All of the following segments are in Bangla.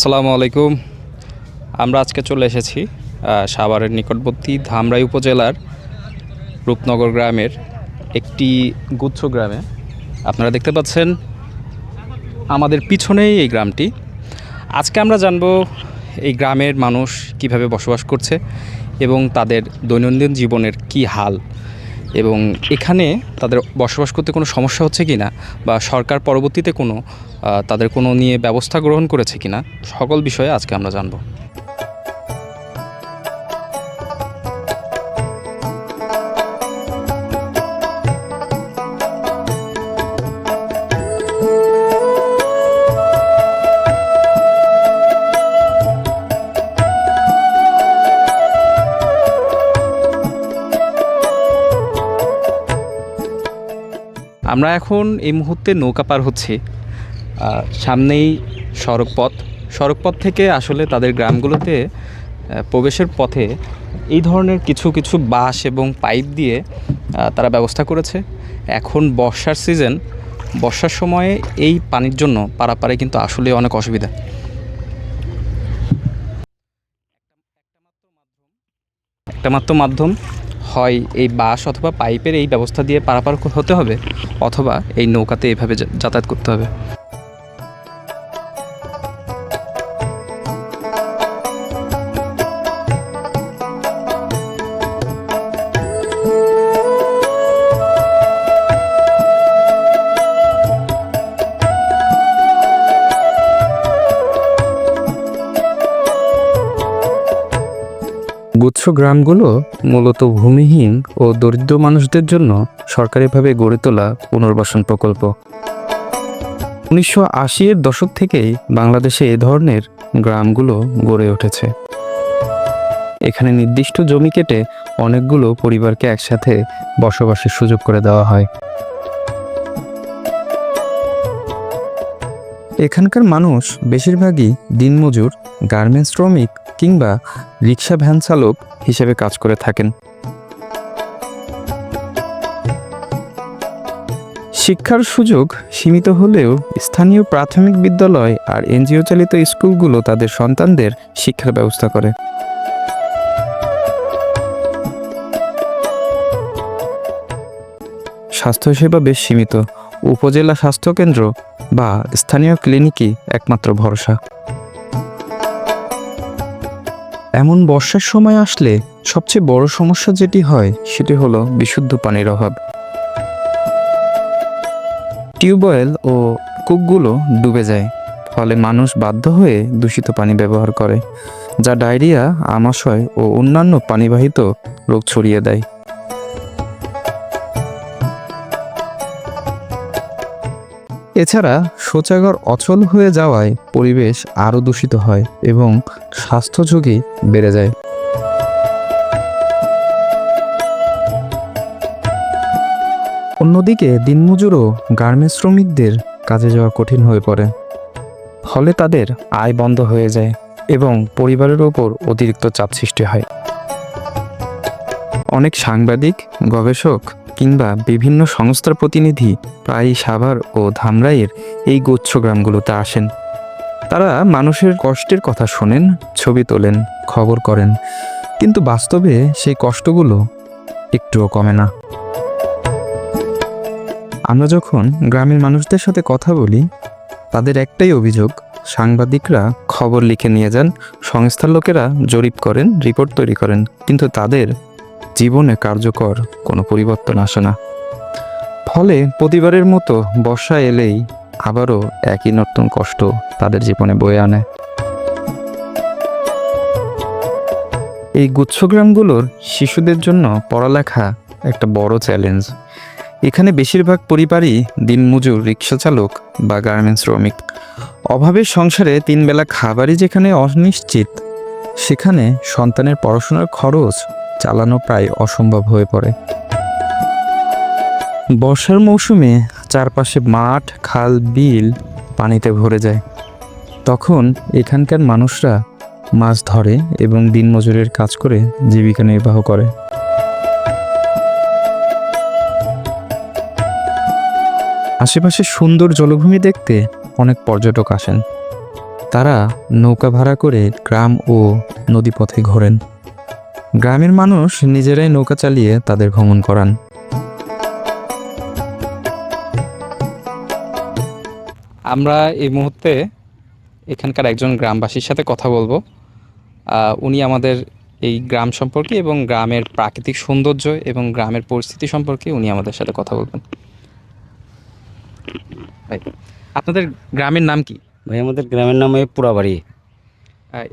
আসসালামু আলাইকুম। আমরা আজকে চলে এসেছি সাভারের নিকটবর্তী ধামরাই উপজেলার রূপনগর গ্রামের একটি গুচ্ছ গ্রামে। আপনারা দেখতে পাচ্ছেন আমাদের পিছনেই এই গ্রামটি। আজকে আমরা জানব এই গ্রামের মানুষ কীভাবে বসবাস করছে এবং তাদের দৈনন্দিন জীবনের কি হাল। এবং এখানে তাদের বসবাস করতে কোনো সমস্যা হচ্ছে কি না? বা সরকার পরবর্তীতে কোনো তাদের কোনো নিয়ে ব্যবস্থা গ্রহণ করেছে কি না? সকল বিষয়ে আজকে আমরা জানব। আমরা এখন এই মুহূর্তে নৌকা পার হচ্ছি। সামনেই সড়কপথ। সড়কপথ থেকে আসলে তাদের গ্রামগুলোতে প্রবেশের পথে এই ধরনের কিছু কিছু বাঁশ এবং পাইপ দিয়ে তারা ব্যবস্থা করেছে। এখন বর্ষার সিজন। বর্ষার সময়ে এই পানির জন্য পারাপারে কিন্তু আসলে অনেক অসুবিধা। একটা মাত্র মাধ্যম। হয় এই বাস অথবা পাইপের এই ব্যবস্থা দিয়ে পারাপার হতে হবে, অথবা এই নৌকাতে এভাবে যাতায়াত করতে হবে। গুচ্ছ গ্রামগুলো মূলত ভূমিহীন ও দরিদ্র মানুষদের জন্য সরকারিভাবে গড়ে তোলা পুনর্বাসন প্রকল্প। উনিশশো আশির দশক থেকেই বাংলাদেশে এ ধরনের গ্রামগুলো গড়ে উঠেছে। এখানে নির্দিষ্ট জমি কেটে অনেকগুলো পরিবারকে একসাথে বসবাসের সুযোগ করে দেওয়া হয়। এখানকার মানুষ বেশিরভাগই দিনমজুর, গার্মেন্টস শ্রমিক কিংবা রিক্সা ভ্যান চালক হিসেবে কাজ করে থাকেন। শিক্ষার সুযোগ সীমিত হলেও স্থানীয় প্রাথমিক বিদ্যালয় আর এনজিও চালিত স্কুলগুলো তাদের সন্তানদের শিক্ষার ব্যবস্থা করে। স্বাস্থ্যসেবা বেশ সীমিত। উপজেলা স্বাস্থ্যকেন্দ্র বা স্থানীয় ক্লিনিকই একমাত্র ভরসা। এমন বর্ষার সময় আসলে সবচেয়ে বড় সমস্যা যেটি হয়, সেটি হলো বিশুদ্ধ পানির অভাব। টিউবওয়েল ও কূপগুলো ডুবে যায়, ফলে মানুষ বাধ্য হয়ে দূষিত পানি ব্যবহার করে, যা ডায়রিয়া, আমাশয় ও অন্যান্য পানিবাহিত রোগ ছড়িয়ে দেয়। এছাড়া শৌচাগার অচল হয়ে যাওয়ায় পরিবেশ আরও দূষিত হয় এবং স্বাস্থ্য ঝুঁকি বেড়ে যায়। অন্যদিকে দিনমজুরও গার্মেন্টস শ্রমিকদের কাজে যাওয়া কঠিন হয়ে পড়ে। ফলে তাদের আয় বন্ধ হয়ে যায় এবং পরিবারের ওপর অতিরিক্ত চাপ সৃষ্টি হয়। অনেক সাংবাদিক, গবেষক কিংবা বিভিন্ন সংস্থার প্রতিনিধি প্রায়ই সাভার ও ধামরাইয়ের এই গোচ্ছ গ্রামগুলোতে আসেন। তারা মানুষের কষ্টের কথা শোনেন, ছবি তোলেন, খবর করেন। কিন্তু বাস্তবে সেই কষ্টগুলো একটুও কমে না। আমরা যখন গ্রামের মানুষদের সাথে কথা বলি, তাদের একটাই অভিযোগ, সাংবাদিকরা খবর লিখে নিয়ে যান, সংস্থার লোকেরা জরিপ করেন, রিপোর্ট তৈরি করেন। কিন্তু তাদের জীবনে কার্যকর, কোনো পরিবর্তন আসে না। ফলে প্রতিবারের মতো বর্ষা এলেই আবারও একই নতুন কষ্ট তাদের জীবনে বয়ে আনে। এই গুচ্ছগ্রামগুলোর শিশুদের জন্য পড়ালেখা একটা বড় চ্যালেঞ্জ এখানে বেশিরভাগ পরিবারই দিনমজুর রিক্সা চালক বা গার্মেন্টস শ্রমিক। অভাবের সংসারে তিনবেলা খাবারই যেখানে অনিশ্চিত, সেখানে সন্তানের পড়াশোনার খরচ চালানো প্রায় অসম্ভব হয়ে পড়ে। বর্ষার মৌসুমে চারপাশে মাঠ, খাল, বিল পানিতে ভরে যায়। তখন এখানকার মানুষরা মাছ ধরে এবং দিনমজুরের কাজ করে জীবিকা নির্বাহ করে। আশেপাশে সুন্দর জলভূমি দেখতে অনেক পর্যটক আসেন। তারা নৌকা ভাড়া করে গ্রাম ও নদীপথে ঘোরেন। গ্রামের মানুষ নিজেরাই নৌকা চালিয়ে তাদের ভ্রমণ করান। আমরা এই মুহূর্তে এখানকার একজন গ্রামবাসীর সাথে কথা বলব। উনি আমাদের এই গ্রাম সম্পর্কে এবং গ্রামের প্রাকৃতিক সৌন্দর্য এবং গ্রামের পরিস্থিতি সম্পর্কে উনি আমাদের সাথে কথা বলবেন। ভাই আপনাদের গ্রামের নাম কি? ভাই আমাদের গ্রামের নাম এই পুরাবাড়ি।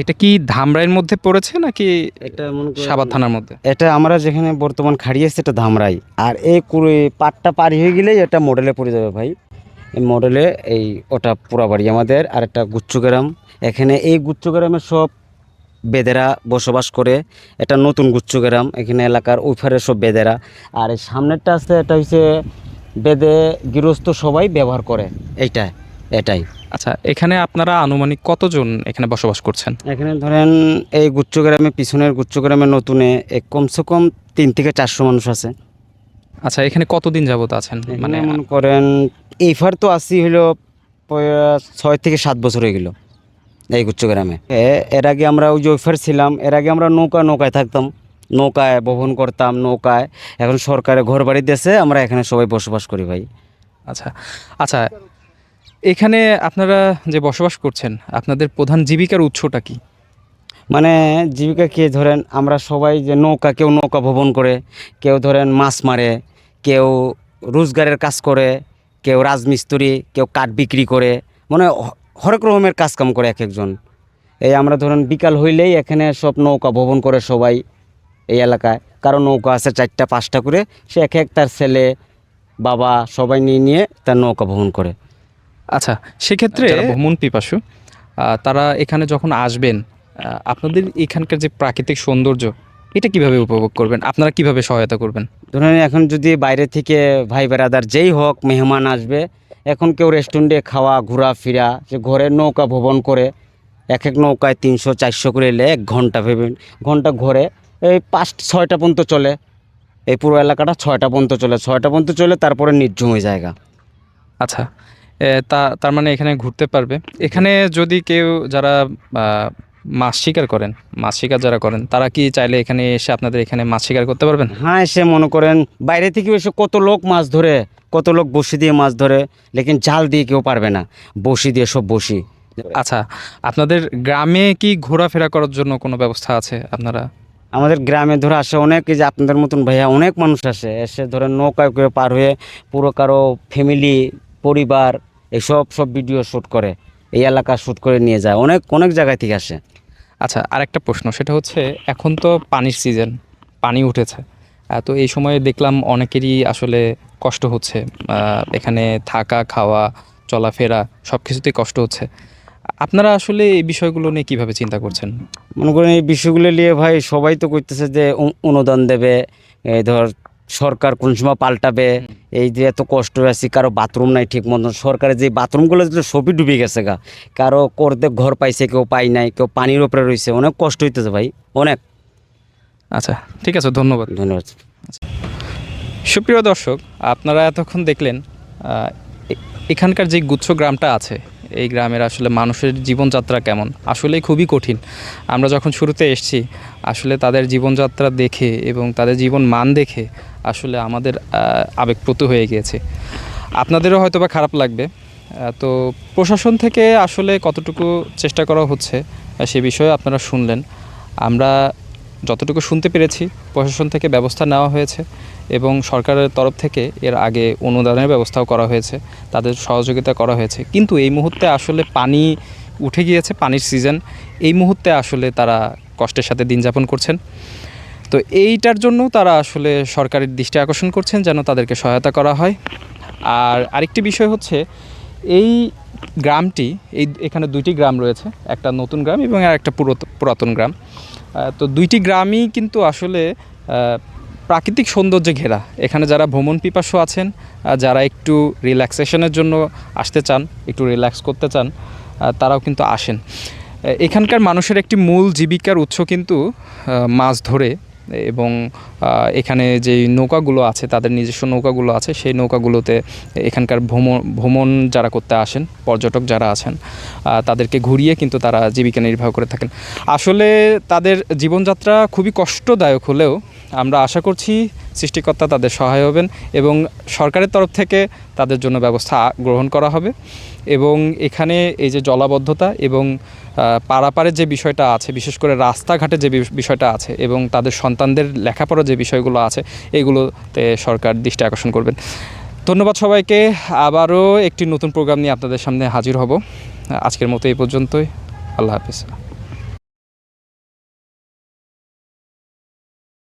এটা কি ধামরাইয়ের মধ্যে পড়েছে নাকি এটা মনে থানার মধ্যে? এটা আমরা যেখানে বর্তমান খাড়িয়ে আছে এটা ধামরাই। আর এই কুড়ি পাটটা পারি হয়ে গেলেই এটা মডেলে পড়ে যাবে ভাই। এই মডেলে এই ওটা পুরাবাড়ি আমাদের আর একটা গুচ্ছগ্রাম এখানে এই গুচ্ছগ্রামে সব বেদেরা বসবাস করে। এটা নতুন গুচ্ছগ্রাম এখানে এলাকার উইফারে সব বেদেরা। আর এই সামনেরটা আছে এটা হচ্ছে বেদে গৃহস্থ সবাই ব্যবহার করে। এইটাই এটাই। আচ্ছা এখানে আপনারা আনুমানিক কতজন এখানে বসবাস করছেন? এখানে ধরেন এই গুচ্ছগ্রামে পিছনের গুচ্ছগ্রামে নতুনে এক কমসে কম তিন থেকে চারশো মানুষ আছে। আচ্ছা এখানে কতদিন যাবত আছেন? মানে মানে করেন এইফার তো আসি হলো পয়া- ছয় থেকে সাত বছর হয়ে গেল এই গুচ্ছগ্রামে এ- এর আগে আমরা ওই যে ওইফার ছিলাম এর আগে আমরা নৌকা নৌকায় থাকতাম। নৌকায় বহন করতাম নৌকায়। এখন সরকারে ঘর বাড়ি দেশে আমরা এখানে সবাই বসবাস করি ভাই। আচ্ছা আচ্ছা এখানে আপনারা যে বসবাস করছেন, আপনাদের প্রধান জীবিকার উৎসটা কি? মানে জীবিকা কে? ধরেন আমরা সবাই যে নৌকা, কেউ নৌকা ভবন করে, কেউ ধরেন মাছ মারে, কেউ রোজগারের কাজ করে, কেউ রাজমিস্ত্রি, কেউ কাঠ বিক্রি করে মানে হরেক রকমের কাজ কাম করে এক একজন। এই আমরা ধরেন বিকাল হইলেই এখানে সব নৌকা ভবন করে সবাই এই এলাকায়। কারও নৌকা আছে চারটা, পাঁচটা করে, সে এক এক তার ছেলে, বাবা সবাই নিয়ে নিয়ে তার নৌকা ভবন করে। আচ্ছা সেক্ষেত্রে ভ্রমণ পিপাসু তারা এখানে যখন আসবেন আপনাদের এখানকার যে প্রাকৃতিক সৌন্দর্য এটা কীভাবে উপভোগ করবেন? আপনারা কীভাবে সহায়তা করবেন? ধরেন এখন যদি বাইরে থেকে ভাই বেড়াদার যেই হোক মেহমান আসবে এখন কেউ রেস্টুরেন্টে খাওয়া ঘোরাফেরা যে ঘরে নৌকা ভবন করে এক এক নৌকায় তিনশো চারশো করে এলে এক ঘণ্টা ভেবেন ঘণ্টা ঘরে এই পাঁচ ছয়টা পর্যন্ত চলে। এই পুরো এলাকাটা ছয়টা পর্যন্ত চলে। ছয়টা পর্যন্ত চলে তারপরে নির্ঝুম জায়গা আচ্ছা তা তার মানে এখানে ঘুরতে পারবে। এখানে যদি কেউ যারা মাছ শিকার করেন মাছ শিকার যারা করেন তারা কি চাইলে এখানে এসে আপনাদের এখানে মাছ শিকার করতে পারবেন? হ্যাঁ এসে মনে করেন বাইরে থেকে এসে কত লোক মাছ ধরে কত লোক বসি দিয়ে মাছ ধরে লেকিন জাল দিয়ে কেউ পারবে না। বসি দিয়ে সব বসি আচ্ছা আপনাদের গ্রামে কি ঘোরাফেরা করার জন্য কোনো ব্যবস্থা আছে আপনারা? আমাদের গ্রামে ধরে আসে অনেক যে আপনাদের মতন ভাইয়া অনেক মানুষ আসে। এসে ধরে নৌকায় পার হয়ে পুরো কারও ফ্যামিলি পরিবার এসব সব ভিডিও শ্যুট করে এই এলাকা শ্যুট করে নিয়ে যায় অনেক অনেক জায়গায় থেকে আসে। আচ্ছা আর একটা প্রশ্ন সেটা হচ্ছে এখন তো পানির সিজন পানি উঠেছে। তো এই সময়ে দেখলাম অনেকেরই আসলে কষ্ট হচ্ছে এখানে থাকা খাওয়া চলাফেরা সব কিছুতেই কষ্ট হচ্ছে। আপনারা আসলে এই বিষয়গুলো নিয়ে কীভাবে চিন্তা করছেন? মনে করেন এই বিষয়গুলো নিয়ে ভাই সবাই তো করতেছে যে অনু- অনুদান দেবে ধর সরকার কোন সময় পাল্টাবে? এই যে এত কষ্ট আছি কারও বাথরুম নাই ঠিক মতন। সরকারের যে বাথরুমগুলো যেগুলো সবই ডুবে গেছে গা। কারও করতে ঘর পাইছে কেউ পাই নাই কেউ পানির ওপরে রয়েছে। অনেক কষ্ট হইতেছে ভাই অনেক। আচ্ছা ঠিক আছে ধন্যবাদ। ধন্যবাদ। সুপ্রিয় দর্শক আপনারা এতক্ষণ দেখলেন এখানকার যে গুচ্ছ গ্রামটা আছে এই গ্রামের আসলে মানুষের জীবনযাত্রা কেমন? আসলে খুবই কঠিন। আমরা যখন শুরুতে এসেছি, আসলে তাদের জীবনযাত্রা দেখে এবং তাদের জীবন মান দেখে আসলে আমাদের আবেগপ্রত হয়ে গিয়েছে। আপনাদেরও হয়তো বা খারাপ লাগবে। তো প্রশাসন থেকে আসলে কতটুকু চেষ্টা করা হচ্ছে সে বিষয়ে আপনারা শুনলেন। আমরা যতটুকু শুনতে পেরেছি, প্রশাসন থেকে ব্যবস্থা নেওয়া হয়েছে। এবং সরকারের তরফ থেকে এর আগে অনুদানের ব্যবস্থাও করা হয়েছে, তাদের সহযোগিতা করা হয়েছে। কিন্তু এই মুহূর্তে আসলে পানি উঠে গিয়েছে, পানির সিজন। এই মুহূর্তে আসলে তারা কষ্টের সাথে দিন যাপন করছেন। তো এইটার জন্য তারা আসলে সরকারের দৃষ্টি আকর্ষণ করছেন যেন তাদেরকে সহায়তা করা হয়। আর আরেকটি বিষয় হচ্ছে, এই গ্রামটি, এই এখানে দুইটি গ্রাম রয়েছে, একটা নতুন গ্রাম এবং আর একটা পুরাত- পুরাতন গ্রাম। তো দুইটি গ্রামই কিন্তু আসলে প্রাকৃতিক সৌন্দর্যে ঘেরা। এখানে যারা ভ্রমণ পিপাসু আছেন যারা একটু রিল্যাক্সেশনের জন্য আসতে চান, একটু রিল্যাক্স করতে চান তারাও কিন্তু আসেন। এখানকার মানুষের একটি মূল জীবিকার উৎস কিন্তু মাছ ধরে। এবং এখানে যে নৌকাগুলো আছে, তাদের নিজস্ব নৌকাগুলো আছে, সেই নৌকাগুলোতে এখানকার ভ্রমণ ভ্রমণ যারা করতে আসেন, পর্যটক যারা আছেন তাদেরকে ঘুরিয়ে কিন্তু তারা জীবিকা নির্বাহ করে থাকেন। আসলে তাদের জীবনযাত্রা খুবই কষ্টদায়ক হলেও আমরা আশা করছি সৃষ্টিকর্তা তাদের সহায় হবেন এবং সরকারের তরফ থেকে তাদের জন্য ব্যবস্থা গ্রহণ করা হবে। এবং এখানে এই যে জলাবদ্ধতা এবং পারাপারের যে বিষয়টা আছে, বিশেষ করে রাস্তাঘাটে যে বিষয়টা আছে এবং তাদের সন্তানদের লেখাপড়ার যে বিষয়গুলো আছে, এগুলোতে সরকার দৃষ্টি আকর্ষণ করবেন। ধন্যবাদ সবাইকে। আবারও একটি নতুন প্রোগ্রাম নিয়ে আপনাদের সামনে হাজির হব। আজকের মতো এই পর্যন্তই। আল্লাহ হাফিজ।